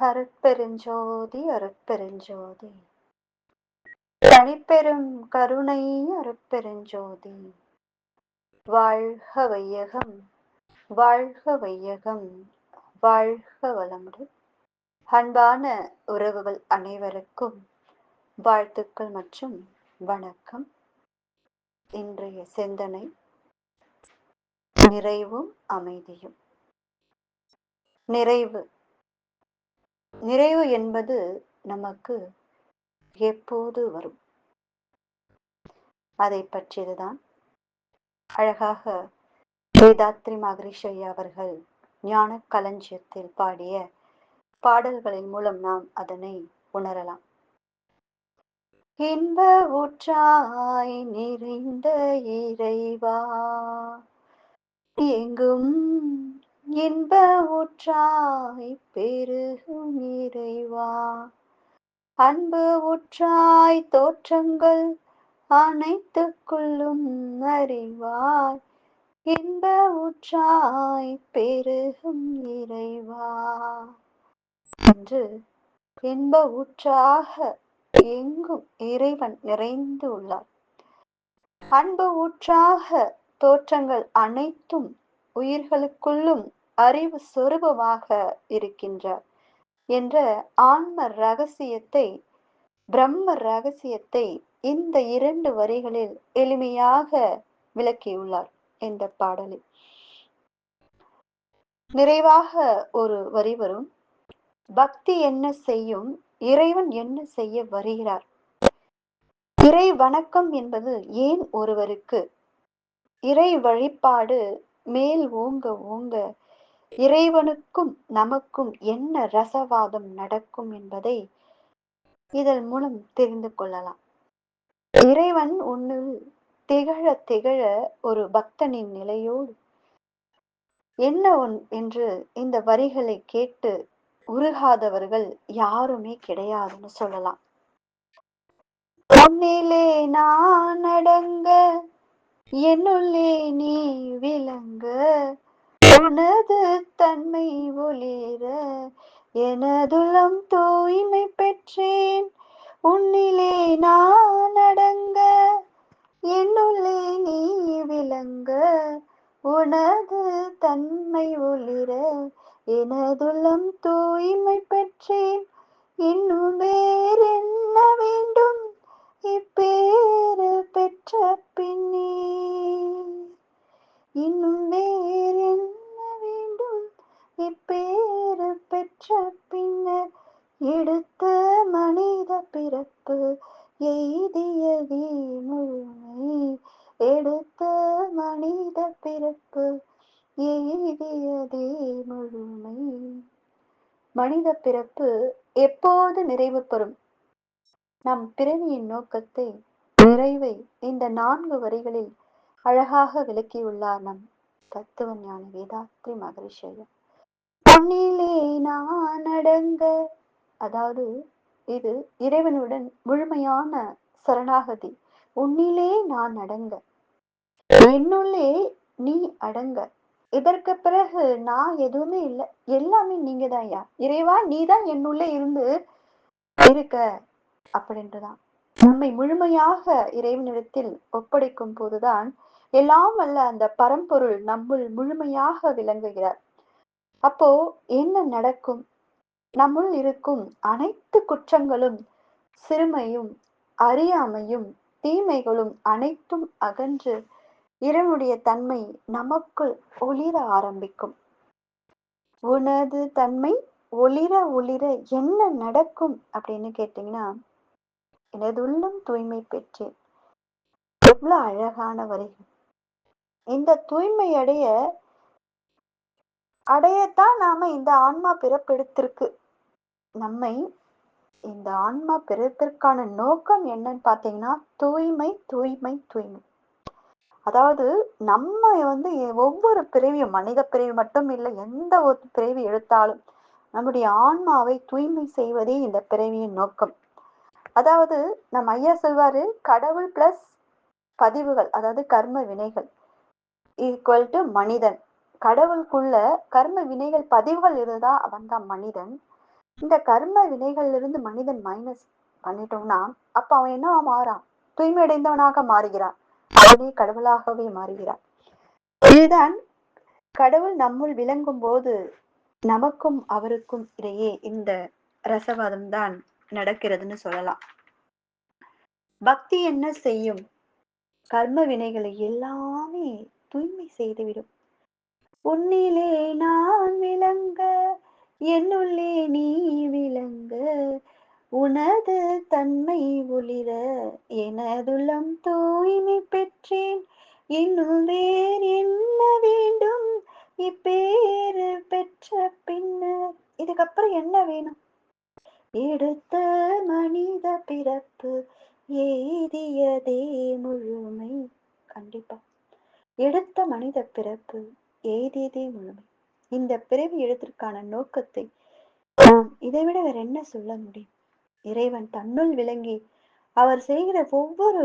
அருட்பெருஞ்சோதி அருட்பெருஞ்சோதி. தனிப்பெரும் கருணை அருட்பெருஞ்சோதி. வாழ்க வையகம் வாழ்க வையகம் வாழ்க வளமுடன். அன்பான உறவுகள் அனைவருக்கும் வாழ்த்துக்கள் மற்றும் வணக்கம். இன்றைய சிந்தனை நிறைவும் அமைதியும். நிறைவு. நிறைவு என்பது நமக்கு எப்போது வரும்? அதை பற்றியதுதான் அழகாக வேதாத்ரி மகரிஷி அவர்கள் ஞான களஞ்சியத்தில் பாடிய பாடல்களின் மூலம் நாம் அதனை உணரலாம். இன்ப ஊற்றாய் நிறைந்த இறைவா எங்கும் இன்ப ஊற்றாய் பெருகும் இறைவா. அன்பு ஊற்றாய் தோற்றங்கள் அனைத்துக்குள்ளும் அறிவாய். இன்ப ஊற்றாய் பெருகும் இறைவா. என்று இன்ப ஊற்றாக எங்கும் இறைவன் நிறைந்து உள்ளார். அன்பு ஊற்றாக தோற்றங்கள் அனைத்தும் உயிர்களுக்குள்ளும் அறிவு சொருபமாக இருக்கின்றார் என்ற ஆன்ம ரகசியத்தை பிரம்ம ரகசியத்தை இந்த இரண்டு வரிகளில் எளிமையாக விளக்கியுள்ளார் இந்த பாடலில். நிறைவாக ஒரு வரி வரும். பக்தி என்ன செய்யும்? இறைவன் என்ன செய்ய வருகிறார்? இறை வணக்கம் என்பது ஏன் ஒருவருக்கு? இறை வழிபாடு மேல் ஓங்க ஓங்க இறைவனுக்கும் நமக்கும் என்ன ரசவாதம் நடக்கும் என்பதை இதன் மூலம் தெரிந்து கொள்ளலாம். இறைவன் உன்னில் திகழ திகழ ஒரு பக்தனின் நிலையோடு என்ன ஒன் என்று இந்த வரிகளை கேட்டு உருகாதவர்கள் யாருமே கிடையாதுன்னு சொல்லலாம். உன்னிலே நான் அடங்க என்னுள்ளே நீ விளங்க உனது தன்மை ஒளிர எனதுளம் தூய்மை பெற்றேன். உன்னிலே நான் அடங்க என்னுள்ளே நீ விளங்க உனது தன்மை ஒளிர எனதுளம் தூய்மை பெற்றேன். இன்னும் வேறென்ன வேண்டும்? இப்பேறு பெற்ற பின்னே இன்னும் வேறு இப்பேறு பெற்ற பின்னர் எடுத்த மனித பிறப்பு எய்தியதே முழுமை எடுத்த மனித பிறப்பு எய்தியதே முழுமை மனித பிறப்பு எப்போது நிறைவு பெறும்? நம் பிறவியின் நோக்கத்தை நிறைவை இந்த நான்கு வரிகளில் அழகாக விளக்கியுள்ளார் நம் தத்துவ ஞானி வேதாத்ரி மகரிஷயம் உன்னிலே நான் அடங்க. அதாவது இது இறைவனுடன் முழுமையான சரணாகதி. உன்னிலே நான் அடங்க. என்னுள்ளே நீ அடங்க. இதற்கு பிறகு நான் எதுவுமே இல்லை. எல்லாமே நீங்க தான் யா. இறைவா நீ தான் என்னுள்ளே இருந்து இருக்க அப்படின்றதான். நம்மை முழுமையாக இறைவனிடத்தில் ஒப்படைக்கும் போதுதான் எல்லாம் வல்ல அந்த பரம்பொருள் நம்முள் முழுமையாக விளங்குகிறார். அப்போ என்ன நடக்கும்? நம்முள் இருக்கும் அனைத்து குற்றங்களும் சிறுமையும் அறியாமையும் தீமைகளும் அனைத்தும் அகன்று இறைவனுடைய தன்மை நமக்குள் ஒளிர ஆரம்பிக்கும். உனது தன்மை ஒளிர ஒளிர என்ன நடக்கும் அப்படின்னு கேட்டீங்கன்னா எனது உள்ளம் தூய்மை பெற்றேன். எவ்வளவு அழகான வரிகள். இந்த தூய்மை அடைய அடையத்தான் நாம இந்த ஆன்மா பிறப்பெடுத்திருக்கு. நம்மை இந்த ஆன்மா பிறப்பிற்கான நோக்கம் என்னன்னு பாத்தீங்கன்னா தூய்மை தூய்மை தூய்மை. அதாவது நம்ம வந்து ஒவ்வொரு பிறவியும் மனித பிறவி மட்டும் இல்லை எந்த ஒரு பிறவி எடுத்தாலும் நம்முடைய ஆன்மாவை தூய்மை செய்வதே இந்த பிறவியின் நோக்கம். அதாவது நம்ம ஐயா சொல்வாரு கடவுள் பிளஸ் பதிவுகள் அதாவது கர்ம வினைகள் ஈக்குவல் டு மனிதன். கடவுளுக்குள்ள கர்ம வினைகள் பதிவுகள் இருந்தா அவன் தான் மனிதன். இந்த கர்ம வினைகள்ல இருந்து மனிதன் மைனஸ் பண்ணிட்டோம்னா அப்ப அவன் என்ன மாறான்? தூய்மையடைந்தவனாக மாறுகிறான். அவனே கடவுளாகவே மாறுகிறான். இதுதான் கடவுள் நம்முள் விளங்கும் போது நமக்கும் அவருக்கும் இடையே இந்த ரசவாதம் தான் நடக்கிறதுன்னு சொல்லலாம். பக்தி என்ன செய்யும்? கர்ம வினைகளை எல்லாமே தூய்மை செய்துவிடும். உன்னிலே நான் விளங்க என்னுள்ளே நீ விளங்க உனது தன்மை ஒளிர எனதுள்ளம் தூய்மை பெற்றேன். இன்னும் வேறு என்ன வேண்டும்? இப்பேறு பெற்ற பின்னர் இதுக்கப்புறம் என்ன வேணும்? எடுத்த மனித பிறப்பு எய்தியதே முழுமை. கண்டிப்பா. எடுத்த மனித பிறப்பு ஏதேதே முழுமை இந்த பிறவி எழுத்திற்கான நோக்கத்தை நாம் இதைவிட வேற என்ன சொல்ல முடியும்? இறைவன் தன்னுள் விளங்கி அவர் செய்கிற ஒவ்வொரு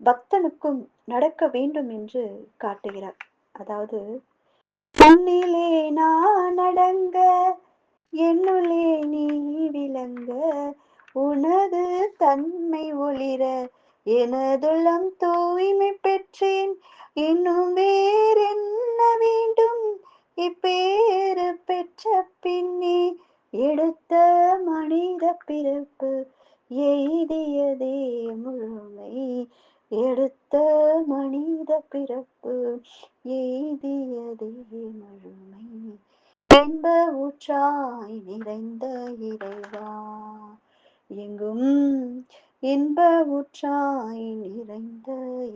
பக்தனுக்கும் நடக்க வேண்டும் என்று காட்டுகிறார். அதாவது உன்னிலே நான் அடங்க என்னுளே நீ விளங்க உனது தன்மை ஒளிர எனதுள்ளம் தூய்மை பெற்றேன். இன்னும் வேறென்ன வேண்டும்? இப்பேறு பெற்ற பின்னே எடுத்த மனித பிறப்பு எய்தியதே முழுமை. எடுத்த மனித பிறப்பு எய்தியதே முழுமை. என்ப ஊற்றாய் நிறைந்த இறைவா. எங்கும் இன்ப உற்றாய் நிறைந்த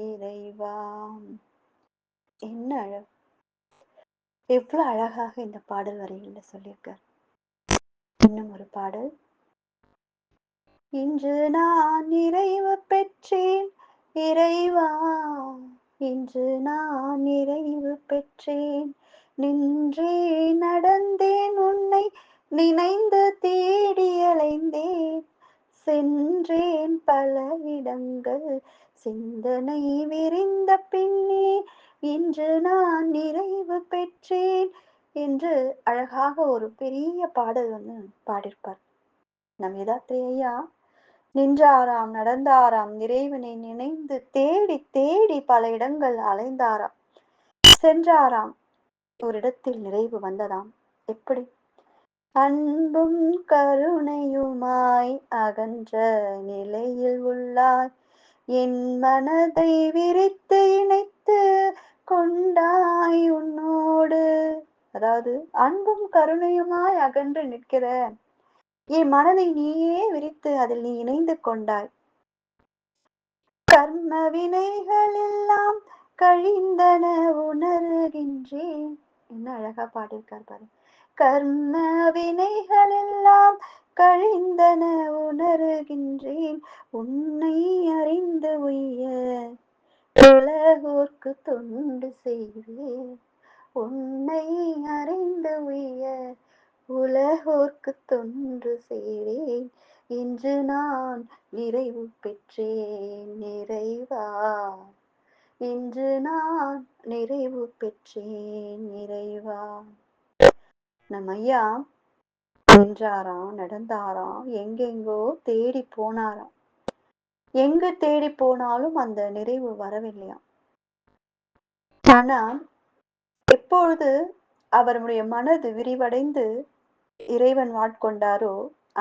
இறைவா. என்ன அழகு எவ்வளவு அழகாக இந்த பாடல் வரிகள்ல சொல்லியிருக்கார். இன்னும் ஒரு பாடல். இன்று நான் நிறைவு பெற்றேன் இறைவா. இன்று நான் நிறைவு பெற்றேன் நின்றே நடந்தேன் உன்னை நினைந்த தேடி அலைந்தேன் சென்றேன் பல இடங்கள் சிந்தனை விரிந்த பின்னே இன்று நான் நிறைவு பெற்றேன் என்று அழகாக ஒரு பெரிய பாடல் வந்து பாடியிருப்பார். நம் யதாத்ரி ஐயா நின்றாராம் நடந்தாராம் இறைவனை நினைந்து தேடி தேடி பல இடங்கள் அலைந்தாராம். சென்றாராம் ஒரு இடத்தில் நிறைவு வந்ததாம். எப்படி? அன்பும் கருணையுமாய் அகன்ற நிலையில் உள்ளாய். என் மனதை விரித்து இணைத்து கொண்டாய் உன்னோடு. அதாவது அன்பும் கருணையுமாய் அகன்று நிற்கிற என் மனதை நீயே விரித்து அதில் நீ இணைந்து கொண்டாய். கர்ம வினைகள் எல்லாம் கழிந்தன உணர்கின்றேன். என்ன அழகா பாடியிருக்கார் பாரு. கர்ம வினைகள் எல்லாம் கழிந்தன உணர்கின்றேன். உன்னை அறிந்து உய்ய உலகோர்க்கு தொண்டு செய்வேன். உன்னை அறிந்து உய்ய உலகோர்க்கு தொன்று செய்வேன். இன்று நான் நிறைவு பெற்றேன் நிறைவா? இன்று நான் நிறைவு பெற்றேன் நிறைவா? நம்ம ஐயா நின்றாராம் நடந்தாராம் எங்கெங்கோ தேடி போனாராம். எங்கு தேடி போனாலும் அந்த நிறைவு வரவில்லையாம். ஆனா எப்பொழுது அவருடைய மனது விரிவடைந்து இறைவன் வாட்கொண்டாரோ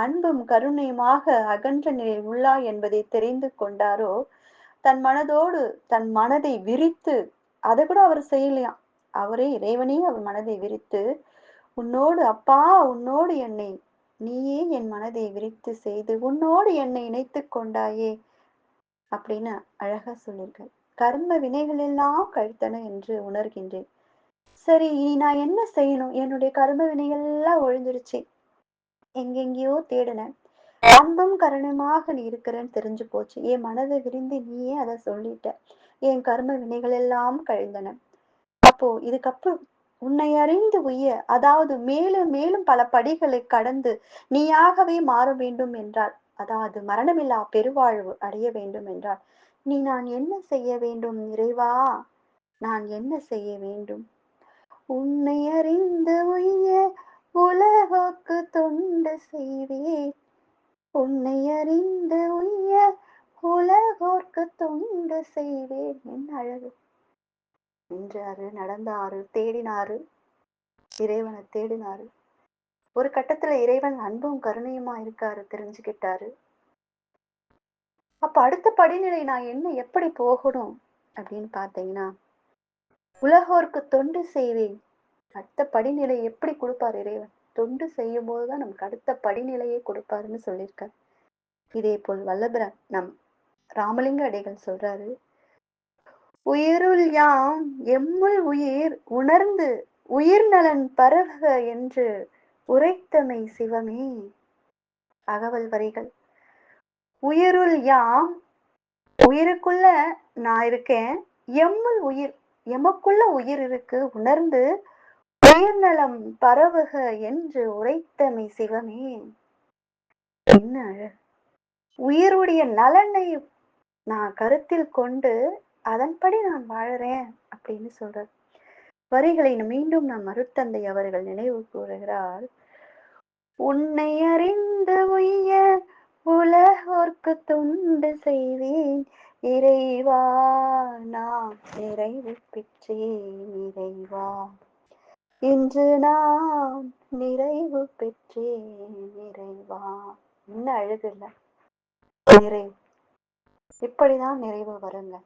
அன்பும் கருணையுமாக அகன்ற நிலை உள்ளா என்பதை தெரிந்து கொண்டாரோ தன் மனதோடு தன் மனதை விரித்து அதை கூட அவர் செய்யலையாம். அவரே இறைவனே அவர் மனதை விரித்து உன்னோடு அப்பா உன்னோடு என்னை. நீயே என் மனதை விரித்து செய்து உன்னோடு என்னை இணைத்து கொண்டாயே அப்படின்னு அழகா சொல்லியிருக்காரு. கர்ம வினைகள் எல்லாம் கழித்தன என்று உணர்கின்றேன். சரி இனி நான் என்ன செய்யணும்? என்னுடைய கர்ம வினைகள் எல்லாம் ஒழிஞ்சிருச்சு. எங்கெங்கேயோ தேடினேன் அன்பும் கருணமாக நீ இருக்கிறேன்னு தெரிஞ்சு போச்சு. என் மனதை விரிந்து நீயே அதை சொல்லிட்ட. என் கர்ம வினைகள் எல்லாம் கழிந்தன. அப்போ இதுக்கப்புறம் உன்னை அறிந்து உய அதாவது மேலும் மேலும் பல படிகளை கடந்து நீயாகவே மாற வேண்டும் என்றால் அதாவது மரணமில்லா பெருவாழ்வு அடைய வேண்டும் என்றால் நீ நான் என்ன செய்ய வேண்டும் இறைவா? நான் என்ன செய்ய வேண்டும்? உன்னை அறிந்து உய்ய உலகோக்கு தொண்டு செய்வேன். உன்னை அறிந்து உய்ய உலகோர்க்கு தொண்டு செய்வேன். என் அழகு. நின்றாரு நடந்தாரு தேடினாரு இறைவனை தேடினாரு. ஒரு கட்டத்துல இறைவன் அன்பும் கருணையுமா இருக்காரு தெரிஞ்சுக்கிட்டாரு. அப்ப அடுத்த படிநிலை நான் என்ன எப்படி போகணும் அப்படின்னு பார்த்தீங்கன்னா உலகோர்க்கு தொண்டு செய்வேன். அடுத்த படிநிலை எப்படி கொடுப்பார் இறைவன்? தொண்டு செய்யும் போதுதான் நமக்கு அடுத்த படிநிலையை கொடுப்பாருன்னு சொல்லியிருக்கார். இதே போல் வல்லபரன் நம் ராமலிங்க அடிகள் சொல்றாரு உயிருள் யாம் எம்முள் உயிர் உணர்ந்து உயிர் நலன் பரவுக என்று உரைத்தமை சிவமே. அகவல் வரிகள். உயிருள் யாம் உயிருக்குள்ள நான் இருக்கேன். எம்முள் உயிர் எமக்குள்ள உயிர் இருக்கு. உணர்ந்து உயிர் நலம் பரவுக என்று உரைத்தமை சிவமே. என்ன உயிருடைய நலனை நான் கருத்தில் கொண்டு அதன்படி நான் வாழறேன் அப்படின்னு சொல்றார். வரிகளை மீண்டும் நம் மருத்தந்தை அவர்கள் நினைவு கூறுகிறார். உன்னை அறிந்து உய உலகோர்க்கு தொண்டு செய்வேன். இறைவா நான் நிறைவு பெற்றேன் இறைவா. இன்று நான் நிறைவு பெற்றேன் இறைவா. என்ன அழகு நிறைவு. இப்படிதான் நிறைவு வருங்க.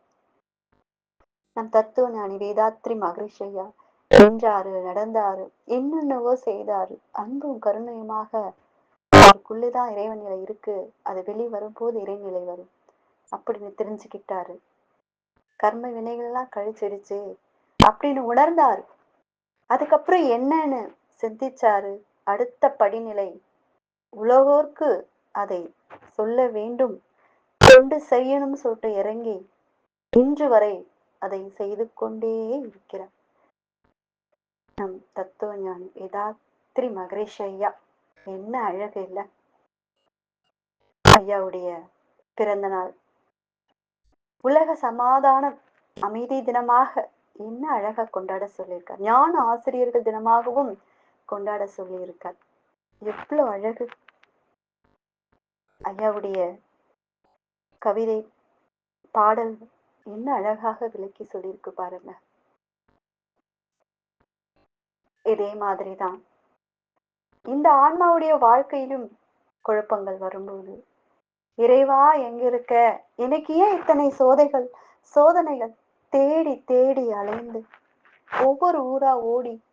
நம் தத்துவ ஞானி வேதாத்ரி மகரிஷையா நின்றாரு நடந்தாரு என்னென்னவோ செய்தாரு. அன்பும் கருணையுமாக அவருக்குள்ளேதான் இறைவநிலை இருக்கு. அது வெளி வரும்போது இறைநிலை வரும். அப்படின்னு தெரிஞ்சுக்கிட்டாரு. கர்ம வினைகள் எல்லாம் கழிச்சிடுச்சு. அப்படின்னு உணர்ந்தாரு. அதுக்கப்புறம் என்னன்னு சிந்திச்சாரு. அடுத்த படிநிலை. உலகோர்க்கு அதை சொல்ல வேண்டும். கொண்டு செய்யணும்னு சொல்லிட்டு இறங்கி இன்று வரை அதை செய்து கொண்டே இருக்கிறார். நம் தத்துவ ஞானி வேதாத்ரி மகரிஷ் ஐயா என்ன அழகு இல்ல. ஐயாவுடைய பிறந்த நாள். உலக சமாதான அமைதி தினமாக என்ன அழகா கொண்டாட சொல்லியிருக்கார். ஞான ஆசிரியர்கள் தினமாகவும் கொண்டாட சொல்லியிருக்கார். எவ்வளவு அழகு. ஐயாவுடைய கவிதை பாடல் என்ன அழகாக விளக்கி சொல்லியிருக்கு பாருங்க. இதே மாதிரிதான். இந்த ஆன்மாவுடைய வாழ்க்கையிலும் குழப்பங்கள் வரும்போது இறைவா எங்க இருக்க எனக்கு ஏன் இத்தனை சோதைகள் சோதனைகள் தேடி தேடி அலைந்து ஒவ்வொரு ஊரா ஓடி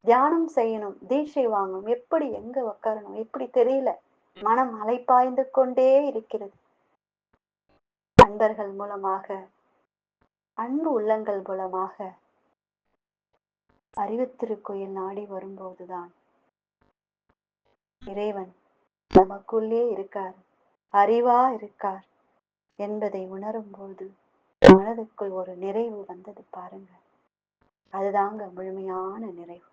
தியானம் செய்யணும் தீட்சை வாங்கணும் எப்படி எங்க உட்காரணும் எப்படி தெரியல. மனம் அலைப்பாய்ந்து கொண்டே இருக்கிறது. நண்பர்கள் மூலமாக அன்பு உள்ளங்கள் மூலமாக அறிவுத்திருக்கோயில் நாடி வரும்போதுதான் இறைவன் நமக்குள்ளே இருக்கார் அறிவா இருக்கார் என்பதை உணரும் போது மனதுக்குள் ஒரு நிறைவு வந்தது பாருங்க. அதுதாங்க முழுமையான நிறைவு.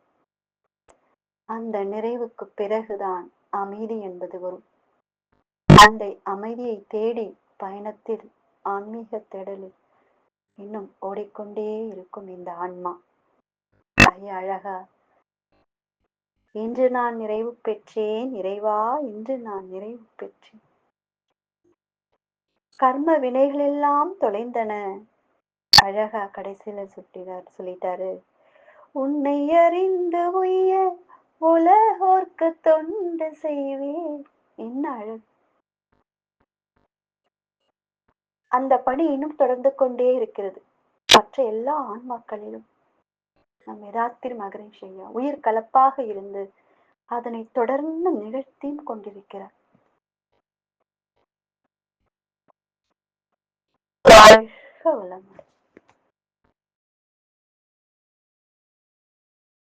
அந்த நிறைவுக்கு பிறகுதான் அமைதி என்பது வரும். அந்த அமைதியை தேடி பயணத்தில் ஆன்மீக தேடலில் இன்னும் ஓடிக்கொண்டே இருக்கும் இந்த ஆன்மா. ஐயா அழகா இன்று நான் நிறைவு பெற்றேன் நிறைவா இன்று நான் நிறைவு பெற்றேன். கர்ம வினைகள் எல்லாம் தொலைந்தன. அழகா கடைசியில சுட்டினார் சொல்லிட்டாரு. உன்னை அறிந்து உய உலகோர்க்கு தொண்டு செய்வேன். என்ன அழகு. அந்த பணி இன்னும் தொடர்ந்து கொண்டே இருக்கிறது. மற்ற எல்லா ஆன்மாக்களிலும் நம் யதார்த்தின் மகரிஷ் ஐயா உயிர் கலப்பாக இருந்து அதனை தொடர்ந்து நிகழ்த்தியும் கொண்டிருக்கிறார். வளமுடன்